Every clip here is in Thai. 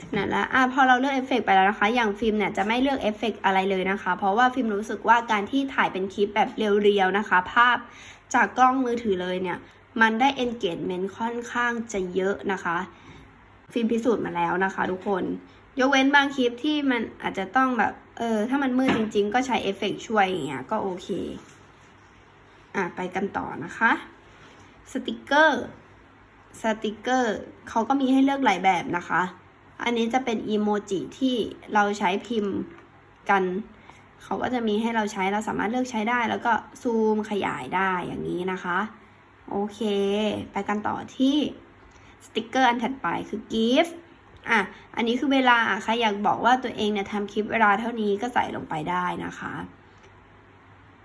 ถึงไหนแล้วอะพอเราเลือกเอฟเฟกต์ไปแล้วนะคะ อย่างฟิล์มเนี่ยจะไม่เลือกเอฟเฟกต์อะไรเลยนะคะ เพราะว่าฟิล์มรู้สึกว่าการที่ถ่ายเป็นคลิปแบบเรียวๆนะคะ ภาพจากกล้องมือถือเลยเนี่ย มันได้ engagement ค่อนข้างจะเยอะนะคะ ฟิล์มพิสูจน์มาแล้วนะคะ ทุกคน ยกเว้นบางคลิปที่มันอาจจะต้องแบบ เออ ถ้ามันมืดจริง ๆ ก็ใช้เอฟเฟกต์ช่วยอย่างเงี้ย ก็โอเค อะ ไปกันต่อนะคะ สติกเกอร์ สติกเกอร์เขาก็มีให้เลือกหลายแบบนะคะ อันนี้จะเป็นอีโมจิที่เราใช้พิมพ์กัน เขาก็จะมีให้เราใช้เราสามารถเลือกใช้ได้แล้วก็ซูมขยายได้อย่างนี้นะคะ โอเค ไปกันต่อที่สติกเกอร์อันถัดไปคือ GIF อะ อันนี้คือเวลาอะใครอยากบอกว่าตัวเองเนี่ยทำคลิปเวลาเท่านี้ก็ใส่ลงไปได้นะคะ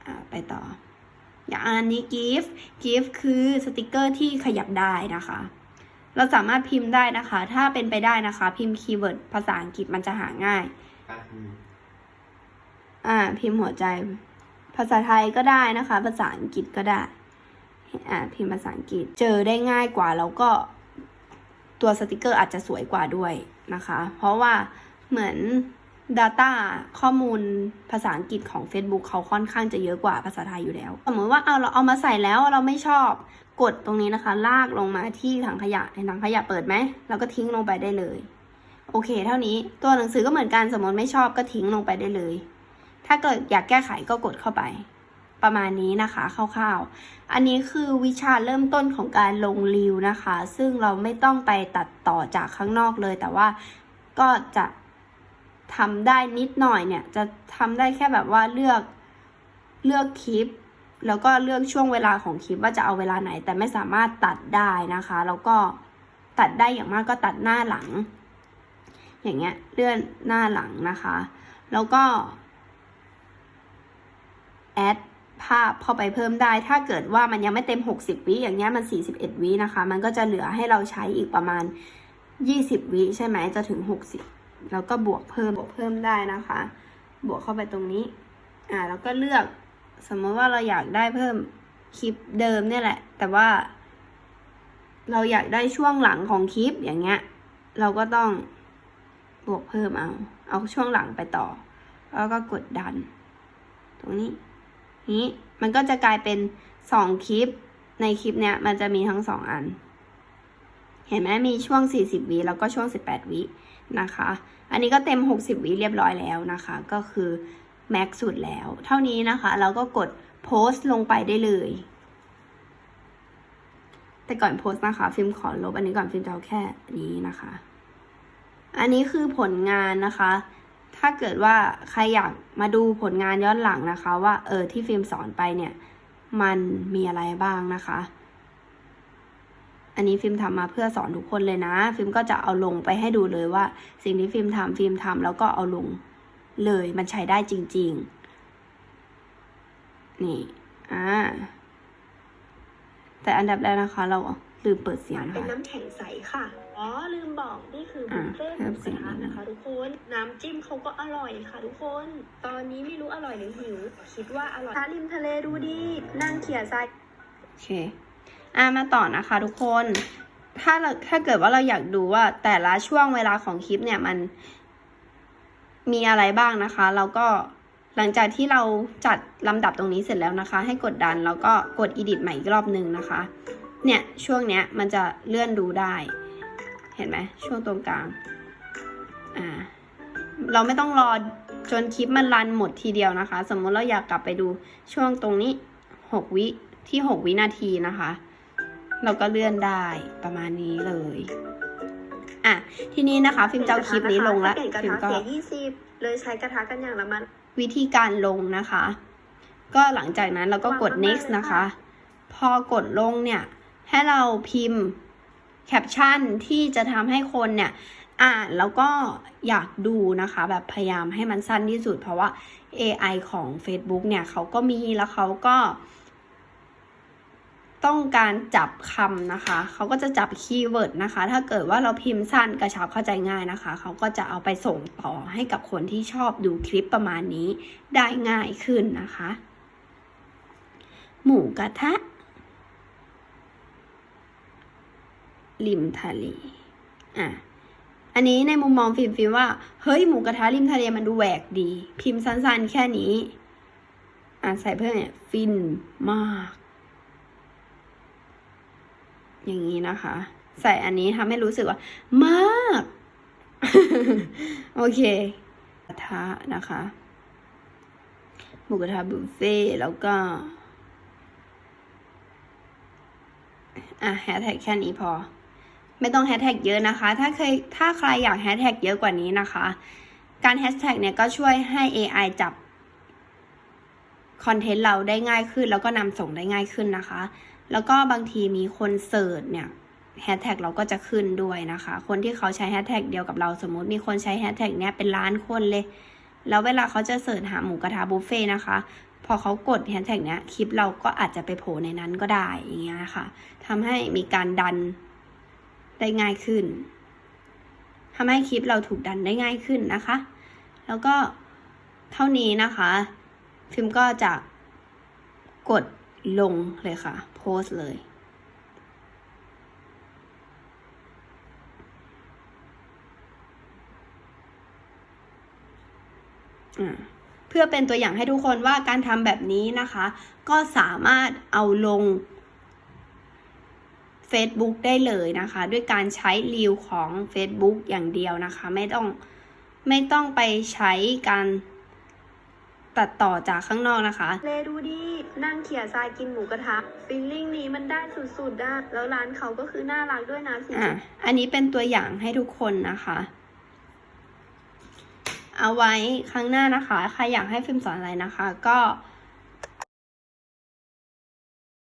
อะ ไปต่อ อย่างอันนี้ GIF GIF คือสติกเกอร์ที่ขยับได้นะคะ เราสามารถพิมพ์ได้นะคะ ถ้าเป็นไปได้นะคะ พิมพ์คีย์เวิร์ดภาษาอังกฤษมันจะหาง่ายอะอืมอ่า พิมพ์หัวใจ ภาษาไทยก็ได้นะคะ ภาษาอังกฤษก็ได้ อ่า พิมพ์ภาษาอังกฤษ เจอได้ง่ายกว่าแล้วก็ตัวสติกเกอร์อาจจะสวยกว่าด้วยนะคะ เพราะว่าเหมือน Data ข้อมูลภาษาอังกฤษของ Facebook เขาค่อนข้างจะเยอะกว่าภาษาไทยอยู่แล้ว สมมติว่าเอาเราเอามาใส่แล้วเราไม่ชอบ กดตรงนี้นะคะ ลากลงมาที่ถังขยะเห็นถังขยะเปิดไหมเราก็ทิ้งลงไปได้เลย โอเค เท่านี้ตัวหนังสือก็เหมือนกันสมมติไม่ชอบก็ทิ้งลงไปได้เลย ถ้าเกิดอยากแก้ไขก็กดเข้าไป ประมาณนี้นะคะคร่าวๆ อันนี้คือวิชาเริ่มต้นของการลงรีวนะคะ ซึ่งเราไม่ต้องไปตัดต่อจากข้างนอกเลย แต่ว่าก็จะ ทำได้นิดหน่อยเนี่ย จะทำได้แค่แบบว่าเลือกเลือกคลิป แล้วก็เลือกช่วงเวลาของคลิปว่าจะเอาเวลาไหน แต่ไม่สามารถตัดได้นะคะ แล้วก็ตัดได้อย่างมากก็ตัดหน้าหลัง อย่างเงี้ยเลื่อนหน้าหลังนะคะ แล้วก็แอดภาพเข้าไปเพิ่มได้ ถ้าเกิดว่ามันยังไม่เต็ม 60 วิอย่างเงี้ยมัน 41 วินะคะ มันก็จะเหลือให้เราใช้อีกประมาณ 20 วิใช่ไหมจะถึง 60 แล้วก็บวกเพิ่มบวกเพิ่มได้นะคะ บวกเข้าไปตรงนี้ อ่าแล้วก็เลือกสมมติว่าเราอยากได้เพิ่มคลิปเดิมเนี่ยแหละ แต่ว่า เราอยากได้ช่วงหลังของคลิปอย่างเงี้ย เราก็ต้องบวกเพิ่มเอา เอาช่วงหลังไปต่อ แล้วก็กดดัน ตรงนี้ นี้มันก็จะกลายเป็นสองคลิป ในคลิปเนี้ยมันจะมีทั้งสองอัน เห็นไหมมีช่วง 40วิแล้วก็ช่วง 18วิ นะคะ อันนี้ก็เต็ม 60 วิเรียบร้อยแล้วนะคะ ก็คือแม็กสุดแล้ว เท่านี้นะคะ เราก็กดโพสต์ลงไปได้เลย แต่ก่อนโพสต์นะคะฟิล์มขอลบอันนี้ก่อนฟิล์มจะเอาแค่นี้นะคะ อันนี้คือผลงานนะคะ ถ้าเกิดว่าใครอยากมาดูผลงานย้อนหลังนะคะ ว่าเออที่ฟิล์มสอนไปเนี่ย มันมีอะไรบ้างนะคะ อันนี้ฟิล์มทำมาเพื่อสอนทุกคนเลยนะ ฟิล์มก็จะเอาลงไปให้ดูเลยว่า สิ่งที่ฟิล์มทำฟิล์มทำแล้วก็เอาลงเลยมันใช้ได้จริง ๆ นี่ อ่า แต่อันดับแรกนะคะ เราลืมเปิดเสียงเป็นค่ะน้ำแข็งใสค่ะ อ๋อ ลืมบอกนี่คือบุอะฟเฟ่ต์หเพิ่มูมกเสียระงทะนิดนึงนะคะ ทุกคน น้ำจิ้มเขาก็อร่อยค่ะ ทุกคน ตอนนี้ไม่รู้อร่อยหรือหิว คิดว่าอร่อยทาริมทะเลดูดินั่งเขี่ยทรายโอเค อ่ามาต่อนะคะทุกคน ถ้าเราถ้าเกิดว่าเราอยากดูว่าแต่ละช่วงเวลาของคลิปเนี่ยมันมีอะไรบ้างนะคะเราก็หลังจากที่เราจัดลำดับตรงนี้เสร็จแล้วนะคะ ให้กดดันแล้วก็กด edit ใหม่อีกรอบหนึ่งนะคะ เนี่ยช่วงเนี้ยมันจะเลื่อนดูได้ เห็นไหมช่วงตรงกลาง อ่า เราไม่ต้องรอจนคลิปมันรันหมดทีเดียวนะคะ สมมติเราอยากกลับไปดูช่วงตรงนี้หกวิที่หกวินาทีนะคะ เราก็เลื่อนได้ประมาณนี้เลยอะทีนี้นะคะ ฟิล์มจะเอาคลิปนี้ลงแล้วเปลี่ยนกระฟิล์มทะก็เสียยี่สิบเลยใช้กระทะกันอย่างละมันวิธีการลงนะคะ ก็หลังจากนั้นเราก็กดวางมากๆ next เลยค่ะนะคะ พอกดลงเนี่ย ให้เราพิมพ์แคปชั่นที่จะทำให้คนเนี่ยอ่านแล้วก็อยากดูนะคะ แบบพยายามให้มันสั้นที่สุด เพราะว่า AI ของ Facebook เนี่ยเขาก็มีแล้วเขาก็ ต้องการจับคำนะคะ เขาก็จะจับคีย์เวิร์ดนะคะ ถ้าเกิดว่าเราพิมพ์สั้นกระชับเข้าใจง่ายนะคะ เขาก็จะเอาไปส่งต่อให้กับคนที่ชอบดูคลิปประมาณนี้ได้ง่ายขึ้นนะคะ หมูกระทะริมทะเล อะ อันนี้ในมุมมองฟิล์มฟิล์มว่า เฮ้ย หมูกระทะริมทะเลมันดูแหวกดี พิมพ์สั้นๆ แค่นี้ อะใส่เพิ่มเนี่ย ฟินมาก อย่างนี้นะคะ ใส่อันนี้ทำให้รู้สึกว่า มาก โอเคกระทะนะคะหมูกระทะบุฟเฟ่แล้วก็ อะแฮชแท็กแค่นี้พอ ไม่ต้องแฮชแท็กเยอะนะคะ ถ้าเคยถ้าใครอยากแฮชแท็กเยอะกว่านี้นะคะ การแฮชแท็กเนี่ยก็ช่วยให้ AI จับคอนเทนต์เราได้ง่ายขึ้น แล้วก็นำส่งได้ง่ายขึ้นนะคะ แล้วก็บางทีมีคนเสิร์ชเนี่ยแฮชแท็กเราก็จะขึ้นด้วยนะคะ คนที่เขาใช้แฮชแท็กเดียวกับเราสมมติมีคนใช้แฮชแท็กเนี้ยเป็นล้านคนเลย แล้วเวลาเขาจะเสิร์ชหาหมูกระทะบุฟเฟ่นะคะ พอเขากดแฮชแท็กเนี้ยคลิปเราก็อาจจะไปโผล่ในนั้นก็ได้อย่างเงี้ยค่ะทำให้มีการดันได้ง่ายขึ้นทำให้คลิปเราถูกดันได้ง่ายขึ้นนะคะ แล้วก็เท่านี้นะคะ ฟิล์มก็จะกด ลงเลยค่ะ โพสเลย เพื่อเป็นตัวอย่างให้ทุกคนว่าการทำแบบนี้นะคะ ก็สามารถเอาลง Facebook ได้เลยนะคะ ด้วยการใช้รีวของ Facebook อย่างเดียวนะคะ ไม่ต้องไม่ต้องไปใช้การ ตัดต่อจากข้างนอกนะคะ เลดูดินั่งเขี่ยทรายกินหมูกระทะฟีลลิ่งนี้มันได้สุดๆอะแล้วร้านเขาก็คือน่ารักด้วยนะสิอะอันนี้เป็นตัวอย่างให้ทุกคนนะคะ เอาไว้ครั้งหน้านะคะ ใครอยากให้ฟิล์มสอนอะไรนะคะ ก็